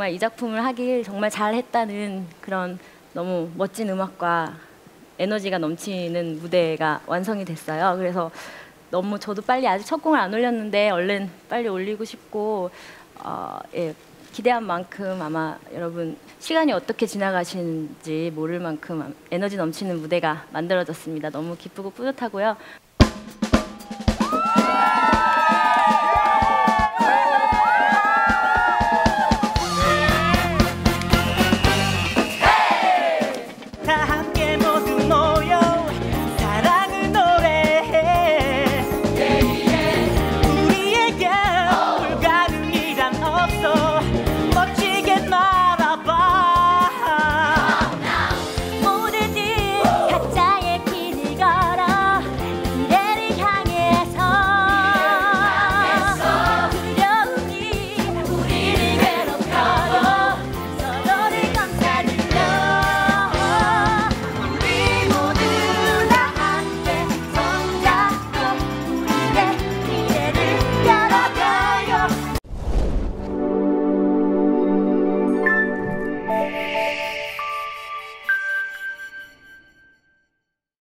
정말 이 작품을 하길 정말 잘했다는 그런 너무 멋진 음악과 에너지가 넘치는 무대가 완성이 됐어요. 그래서 너무 저도 빨리 아직 첫 공을 안 올렸는데 얼른 빨리 올리고 싶고 어, 예, 기대한 만큼 아마 여러분 시간이 어떻게 지나가시는지 모를 만큼 에너지 넘치는 무대가 만들어졌습니다. 너무 기쁘고 뿌듯하고요.